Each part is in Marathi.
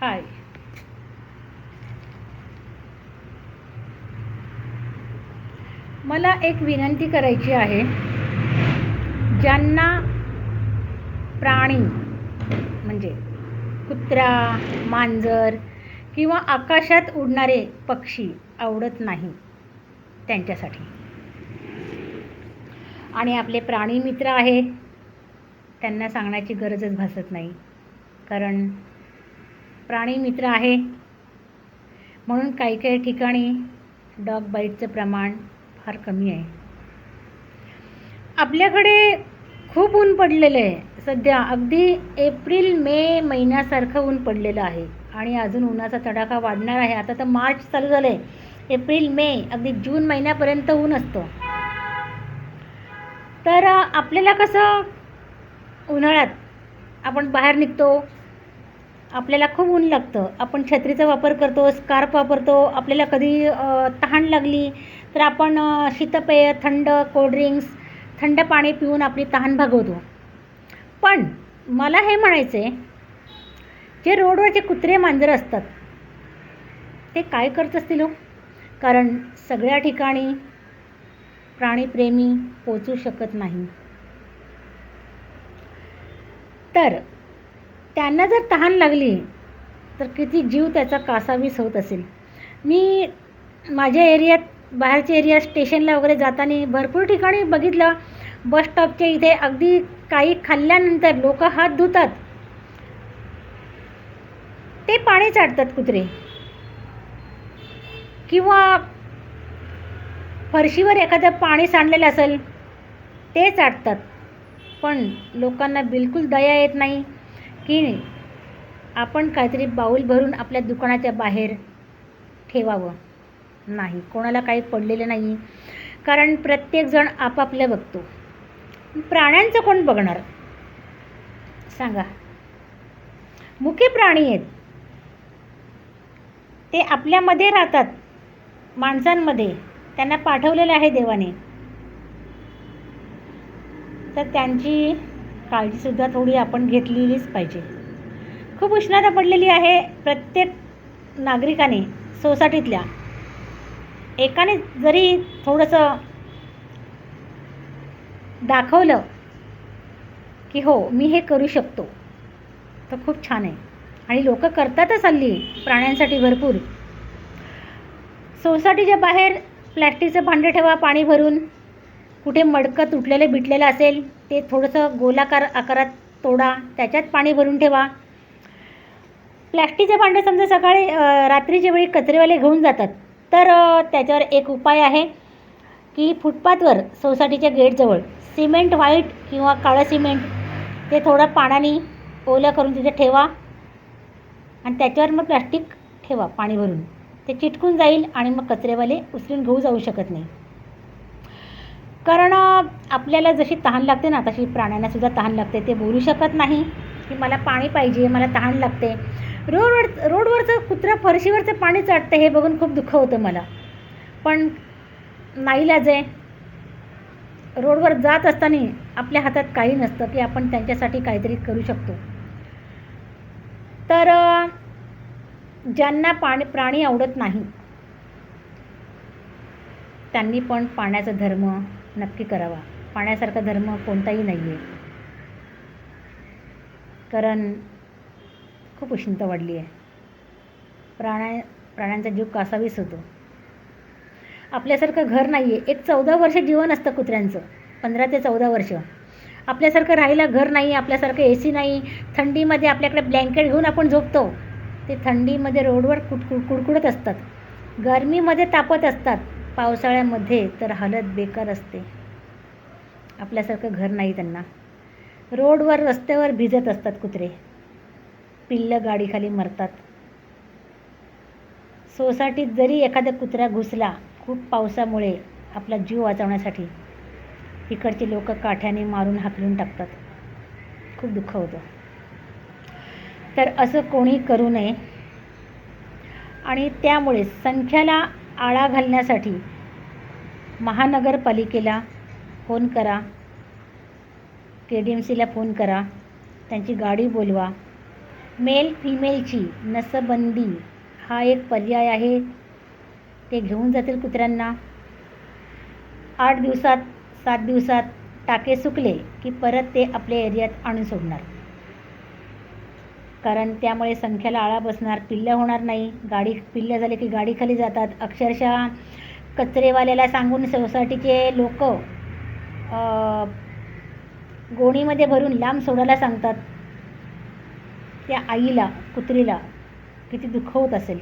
हाय. मला एक विनंती करायची आहे. ज्यांना प्राणी म्हणजे कुत्रा मांजर किंवा आकाशात उडणारे पक्षी आवडत नाही त्यांच्यासाठी. आणि आपले प्राणी मित्र आहे त्यांना सांगण्याची गरजच भासत नाही. कारण प्राणी मित्र आहे. म्हणून काही काही ठिकाणी डॉग बाईटचं प्रमाण फार कमी आहे. आपल्याकडे खूप ऊन पडलेलं आहे. सध्या अगदी एप्रिल मे महिन्यासारखं ऊन पडलेलं आहे. आणि अजून उन्हाचा तडाखा वाढणार आहे. आता तर मार्च चालू झालं आहे एप्रिल मे अगदी जून महिन्यापर्यंत ऊन असतं. तर आपल्याला कसं उन्हाळ्यात आपण बाहेर निघतो आपल्याला खूप ऊन लागतं. आपण छत्रीचा वापर करतो स्कार्फ वापरतो आपल्याला कधी तहान लागली तर आपण शीतपेय थंड कोल्ड्रिंक्स थंड पाणी पिऊन आपली तहान भागवतो. पण मला हे म्हणायचं आहे जे रोडवरचे कुत्रे मांजरं असतात ते काय करत असतील हो? कारण सगळ्या ठिकाणी प्राणीप्रेमी पोचू शकत नाही. तर त्यांना जर तहान लागली तर किती जीव त्याचा कासावीस होत असेल. मी माझ्या एरियात बाहेरच्या एरिया स्टेशनला वगैरे जाताना भरपूर ठिकाणी बघितलं. बस स्टॉपच्या इथे अगदी काही खाल्ल्यानंतर लोक हात धुतात. ते पाणी चाटतात कुत्रे. किंवा फरशीवर एखादं पाणी सांडलेलं असेल ते चाटतात. पण लोकांना बिलकुल दया येत नाही. की आपण काहीतरी बाऊल भरून आपल्या दुकानाच्या बाहेर ठेवावं. नाही कोणाला काही पडलेलं नाही. कारण प्रत्येकजण आपापल्या बघतो. प्राण्यांचं कोण बघणार? सांगा. मुके प्राणी आहेत. ते आपल्यामध्ये राहतात. माणसांमध्ये. त्यांना पाठवलेलं आहे देवाने. तर त्यांची काळजीसुद्धा थोडी आपण घेतलेलीच पाहिजे. खूप उष्णता पडलेली आहे प्रत्येक नागरिकाने सोसायटीतल्या. एकाने जरी थोडंसं दाखवलं की हो मी हे करू शकतो. तर खूप छान आहे. आणि लोक करतातच हल्ली प्राण्यांसाठी भरपूर. सोसायटीच्या बाहेर प्लॅस्टिकचं भांडं ठेवा पाणी भरून. कुठे मडकं तुटलेलं बिटलेलं असेल ते थोडंसं गोलाकार आकारात तोडा त्याच्यात पाणी भरून ठेवा. प्लॅस्टिकचे भांडे समजा सकाळी रात्रीच्या वेळी कचरेवाले घेऊन जातात. तर त्याच्यावर एक उपाय आहे की फुटपाथवर सोसायटीच्या गेटजवळ सिमेंट व्हाईट किंवा काळं सिमेंट ते थोडं पाण्याने ओलं करून तिथे ठेवा आणि त्याच्यावर मग प्लॅस्टिक ठेवा पाणी भरून. ते चिटकून जाईल आणि मग कचरेवाले उचलून घेऊ जाऊ शकत नाही. कारण आपल्याला जशी तहान लागते ना तशी प्राण्यांनासुद्धा तहान लागते. ते बोलू शकत नाही की मला पाणी पाहिजे मला तहान लागते. रोडवर रोडवरचं कुत्रा फरशीवरचं पाणी चाटतं हे बघून खूप दुःख होतं मला. पण नाईलाज आहे. रोडवर जात असताना आपल्या हातात काही नसतं की आपण त्यांच्यासाठी काहीतरी करू शकतो. तर ज्यांना पाणी प्राणी आवडत नाही त्यांनी पण पाण्याचा धर्म नक्की करावा. पाण्यासारखा धर्म कोणताही नाही आहे कारण खूप उष्णता वाढली आहे प्राण्या प्राण्यांचा जीव कासावीस होतो. आपल्यासारखं घर नाही आहे एक चौदा वर्ष जीवन असतं कुत्र्यांचं. पंधरा ते चौदा वर्ष. आपल्यासारखं राहायला घर नाही आपल्यासारखं ए सी नाही. थंडीमध्ये आपल्याकडे ब्लँकेट घेऊन आपण झोपतो. ते थंडीमध्ये रोडवर कुडकुड कुडकुडत असतात. गरमीमध्ये तापत असतात. पावसाळ्यामध्ये तर हालत बेकार असते. आपल्यासारखं घर नाही त्यांना. रोडवर रस्त्यावर भिजत असतात कुत्रे. पिल्लं गाडीखाली मरतात. सोसायटीत जरी एखादा कुत्रा घुसला खूप पावसामुळे आपला जीव वाचवण्यासाठी इकडचे लोक काठ्याने मारून हाकलून टाकतात. खूप दुःख होतं. तर असं कोणी करू नये. आणि त्यामुळे संख्याला आळा घालण्यासाठी महानगरपालिकेला फोन करा. के डी एम सीला फोन करा. त्यांची गाडी बोलवा. मेल फिमेलची नसबंदी हा एक पर्याय आहे. ते घेऊन जातील कुत्र्यांना. आठ दिवसात सात दिवसात टाके सुकले की परत ते आपल्या एरियात आणून सोडणार. कारण त्यामुळे संख्याला आळा बसणार पिल्लं होणार नाही. गाडी पिल्लं झाले की गाडीखाली जातात. अक्षरशः कचरेवाल्याला सांगून सोसायटीचे लोक गोणीमध्ये भरून लांब सोडायला सांगतात. त्या आईला कुत्रीला किती दुःख होत असेल.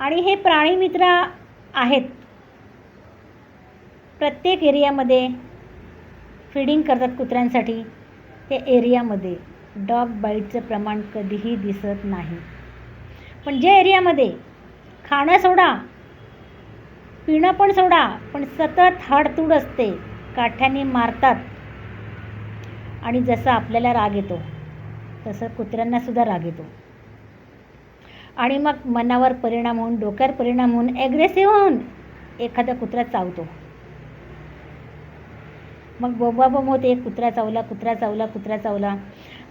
आणि हे प्राणी मित्र आहेत. प्रत्येक एरियामध्ये फीडिंग करतात कुत्र्यांसाठी. त्या एरियामध्ये. डॉग बाईटचं प्रमाण कधीही दिसत नाही. पण ज्या एरियामध्ये खाणं सोडा पिणं पण सोडा पण सतत हाडतूड असते काठ्याने मारतात. आणि जसं आपल्याला राग येतो तसं कुत्र्यांनासुद्धा राग येतो. आणि मग मनावर परिणाम होऊन डोक्यावर परिणाम होऊन ॲग्रेसिव्ह होऊन एखादा कुत्रा चावतो. मग बोबाबोम होते कुत्रा चावला कुत्रा चावला कुत्रा चावला.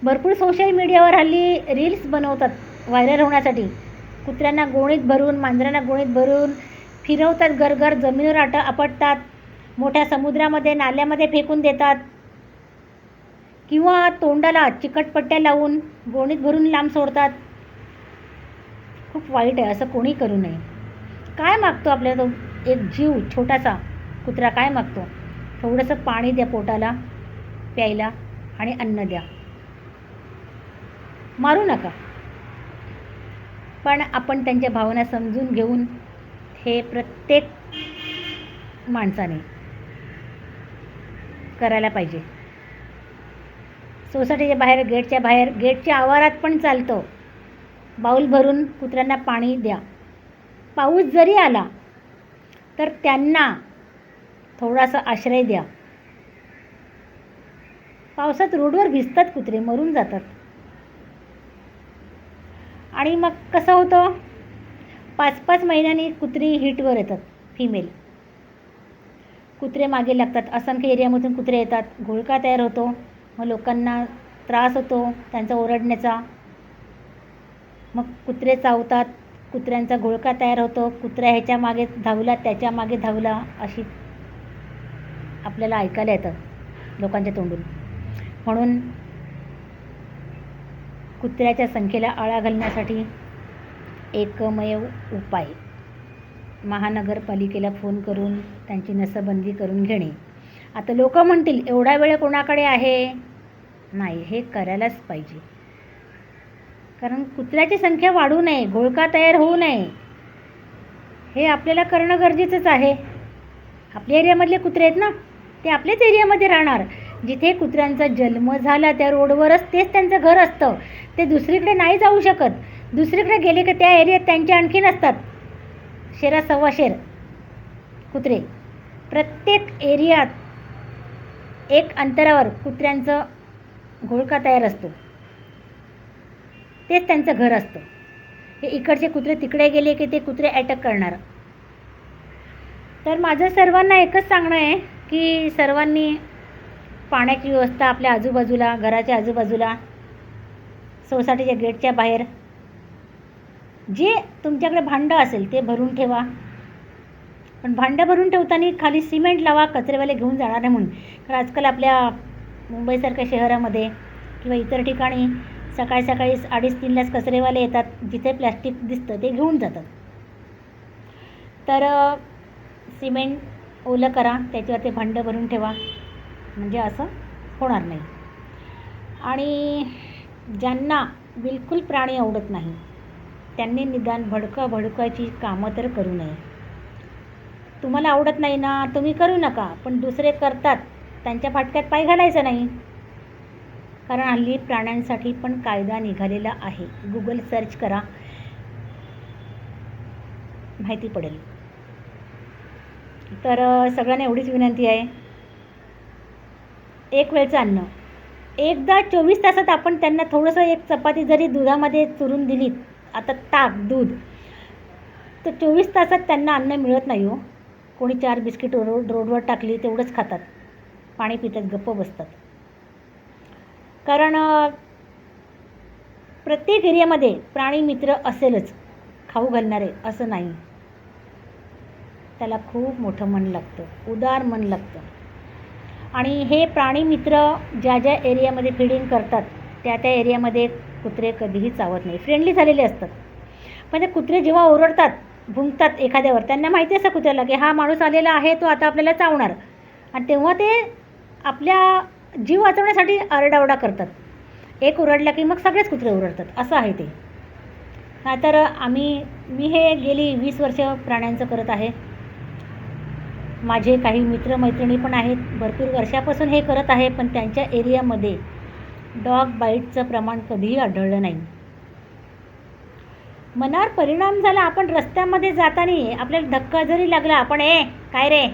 भरपूर सोशल मीडियावर हल्ली रील्स बनवतात व्हायरल होण्यासाठी. कुत्र्यांना गोणीत भरून मांजरांना गोणीत भरून फिरवतात गरगर जमिनीवर आट आपटतात मोठ्या समुद्रामध्ये नाल्यामध्ये फेकून देतात. किंवा तोंडाला चिकटपट्ट्या लावून गोणीत भरून लांब सोडतात. खूप वाईट आहे असं कोणी करू नये. काय मागतो आपल्या तो? एक जीव छोटासा कुत्रा काय मागतो? थोडंसं पाणी द्या पोटाला प्यायला आणि अन्न द्या. मारू नका. पण आपण त्यांच्या भावना समजून घेऊन हे प्रत्येक माणसाने करायला पाहिजे. सोसायटीच्या बाहेर गेटच्या बाहेर गेटच्या आवारात पण चालतं. बाऊल भरून कुत्र्यांना पाणी द्या. पाऊस जरी आला तर त्यांना थोडासा आश्रय द्या. पावसात रोडवर भिजतात कुत्रे मरून जातात. आणि मग कसं होतं? पाच पाच महिन्यांनी कुत्री हिटवर येतात फिमेल कुत्रे मागे लागतात. असंख्य एरियामधून कुत्रे येतात. घोळका तयार होतो. मग लोकांना त्रास होतो त्यांचा ओरडण्याचा. मग कुत्रे चावतात. कुत्र्यांचा घोळका तयार होतो. कुत्र्या ह्याच्या मागे धावला त्याच्यामागे धावला अशी आपल्याला ऐकायला येतं लोकांच्या तोंडून. म्हणून कुत्र्याच्या संख्येला आळा घालण्यासाठी एकमेव उपाय. महानगरपालिकेला फोन करून त्यांची नसबंदी करून घेणे. आता लोक म्हणतील एवढा वेळ कोणाकडे आहे? नाही हे करायलाच पाहिजे. कारण कुत्र्याची संख्या वाढू नये घोळका तयार होऊ नये. हे आपल्याला करणं गरजेचंच आहे. आपल्या एरियामधले कुत्रे आहेत ना ते आपल्याच एरियामध्ये राहणार. जिथे कुत्र्यांचा जन्म झाला त्या रोडवरच तेच त्यांचं घर असतं. ते दुसरीकडे नाही जाऊ शकत. दुसरीकडे गेले की त्या एरियात त्यांचे आणखीन असतात शेरा सव्वा शेर. कुत्रे. प्रत्येक एरियात एक अंतरावर कुत्र्यांचं घोळका तयार असतो. तेच त्यांचं घर असतं. हे इकडचे कुत्रे तिकडे गेले की ते कुत्रे अटॅक करणार. तर माझं सर्वांना एकच सांगणं आहे की सर्वांनी पाण्याची व्यवस्था आपल्या आजूबाजूला घराच्या आजूबाजूला सोसायटीच्या गेटच्या बाहेर. जे तुमच्याकडे भांडं असेल ते भरून ठेवा. पण भांडं भरून ठेवताना खाली सिमेंट लावा कचरेवाले घेऊन जाणार नाही म्हणून. कारण आजकाल आपल्या मुंबईसारख्या शहरामध्ये किंवा इतर ठिकाणी सकाळी सकाळी अडीच तीनलाच कचरेवाले येतात जिथे प्लॅस्टिक दिसतं ते घेऊन जातात. तर सिमेंट ओलं करा त्याच्यावर ते भांडं भरून ठेवा. म्हणजे असं होणार नाही. आणि ज्यांना बिलकुल प्राणी आवडत नाही त्यांनी निदान भडकं भडकायची कामं तर करू नये. तुम्हाला आवडत नाही ना तुम्ही करू नका पण दुसरे करतात त्यांच्या फाटक्यात पाय घालायचा नाही. कारण हल्ली प्राण्यांसाठी पण कायदा निघालेला आहे. गुगल सर्च करा. माहिती पडेल. तर सगळ्यांना एवढीच विनंती आहे. एक वेळचं अन्न. एकदा चोवीस तासात आपण त्यांना थोडंसं एक चपाती जरी दुधामध्ये चुरून दिली आता ताक दूध. तर चोवीस तासात त्यांना अन्न मिळत नाही हो. कोणी चार बिस्किट रोड रोडवर टाकली तेवढंच खातात. पाणी पितात गप्प बसतात. कारण प्रत्येक एरियामध्ये प्राणी मित्र असेलच. खाऊ घालणारे असं नाही. त्याला खूप मोठं मन लागतं. उदार मन लागतं. आणि हे प्राणी मित्र ज्या ज्या एरियामध्ये फिडिंग करतात त्या त्या एरियामध्ये कुत्रे कधीही चावत नाही. फ्रेंडली झालेले असतात. पण ते कुत्रे जेव्हा ओरडतात भुंकतात एखाद्यावर त्यांना माहिती असतं कुत्र्याला की हा माणूस आलेला आहे तो आता आपल्याला चावणार. आणि तेव्हा ते आपल्या जीव वाचवण्यासाठी आरडाओरडा करतात. एक ओरडला की मग सगळेच कुत्रे ओरडतात. असं आहे ते. तर आम्ही मी हे गेली वीस वर्ष प्राण्यांचं करत आहे. माझे काही मित्रमैत्रिणी पण आहेत. भरपूर वर्षापासून हे करत आहे पण त्यांच्या एरियामध्ये डॉग बाईटचं प्रमाण कधीही आढळलं नाही. मनावर परिणाम झाला आपण रस्त्यामध्ये जाताना आपल्याला धक्का जरी लागला आपण ए काय रे?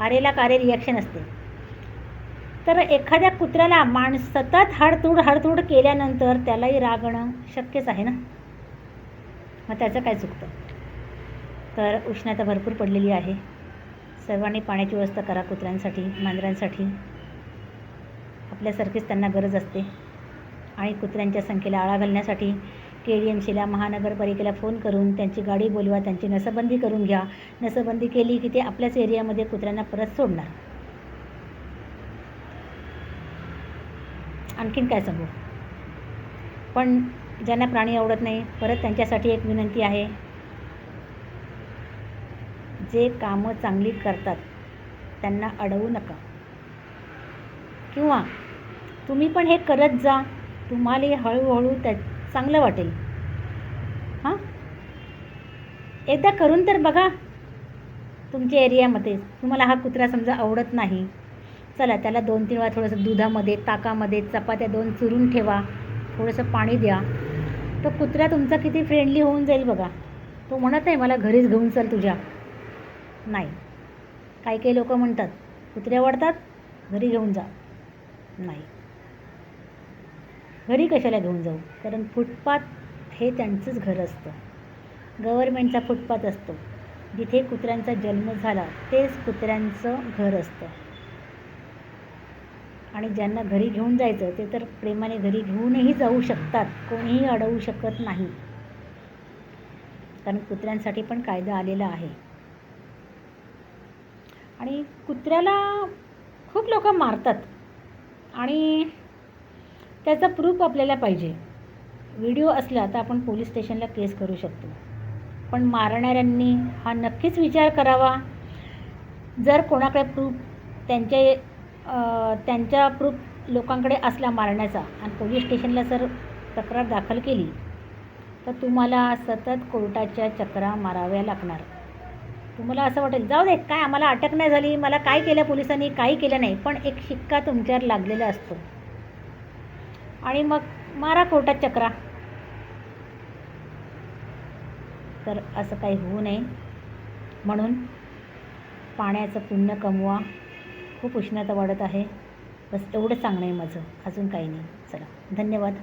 अरेला कारे रिॲक्शन असते. तर एखाद्या कुत्र्याला माण सतत हाडतूड हाडतूड केल्यानंतर त्यालाही रागणं शक्यच आहे ना? मग त्याचं काय चुकतं? तर उष्णता भरपूर पडलेली आहे. सर्वांनी पाण्याची व्यवस्था करा कुत्र्यांसाठी मांजरांसाठी. आपल्यासारखीच त्यांना गरज असते. आणि कुत्र्यांच्या संख्येला आळा घालण्यासाठी के डी एम सीला महानगरपालिकेला फोन करून त्यांची गाडी बोलवा त्यांची नसबंदी करून घ्या. नसबंदी केली की ते आपल्याच एरियामध्ये कुत्र्यांना परत सोडणार. आणखीन काय सांगू? पण ज्यांना प्राणी आवडत नाही परत त्यांच्यासाठी एक विनंती आहे. जे कामं चांगली करतात त्यांना अडवू नका. किंवा तुम्ही पण हे करत जा तुम्हाला हळूहळू त्या चांगलं वाटेल. हां? एकदा करून तर बघा तुमच्या एरियामध्ये. तुम्हाला हा कुत्रा समजा आवडत नाही चला त्याला दोन तीन वेळा थोडंसं दुधामध्ये ताकामध्ये चपात्या दोन चुरून ठेवा थोडंसं पाणी द्या. तो कुत्रा तुमचा किती फ्रेंडली होऊन जाईल बघा. तो म्हणत नाही मला घरीच घेऊन चल तुझ्या. नाही. काही काही लोक म्हणतात कुत्रे आवडतात घरी घेऊन जा. नाही. घरी कशाला घेऊन जाऊ? कारण फुटपाथ हे त्यांचंच घर असतं. गव्हर्मेंटचा फुटपाथ असतो. जिथे कुत्र्यांचा जन्म झाला तेच कुत्र्यांचं घर असतं. आणि ज्यांना घरी घेऊन जायचं ते तर प्रेमाने घरी घेऊनही जाऊ शकतात. कोणीही अडवू शकत नाही. कारण कुत्र्यांसाठी पण कायदा आलेला आहे. आणि कुत्र्याला खूप लोक मारतात. आणि त्याचा प्रूफ आपल्याला पाहिजे. व्हिडिओ असला तर आपण पोलीस स्टेशनला केस करू शकतो. पण मारणाऱ्यांनी हा नक्कीच विचार करावा. जर कोणाकडे प्रूफ त्यांचे त्यांच्या प्रूफ लोकांकडे असला मारण्याचा आणि पोलीस स्टेशनला जर तक्रार दाखल केली तर तुम्हाला सतत कोर्टाच्या चक्रा माराव्या लागणार. तुम्हाला असं वाटेल जाऊ दे काय आम्हाला अटक नाही झाली मला काय केलं पोलिसांनी काही केलं नाही. पण एक शिक्का तुमच्यावर लागलेला असतो. आणि मग मारा कोर्टात चक्रा. तर असं काही होऊ नये. म्हणून पाण्याचं पुण्य कमवा. खूप उष्णता वाढत आहे. बस एवढं सांगणं आहे माझं. अजून काही नाही. चला धन्यवाद.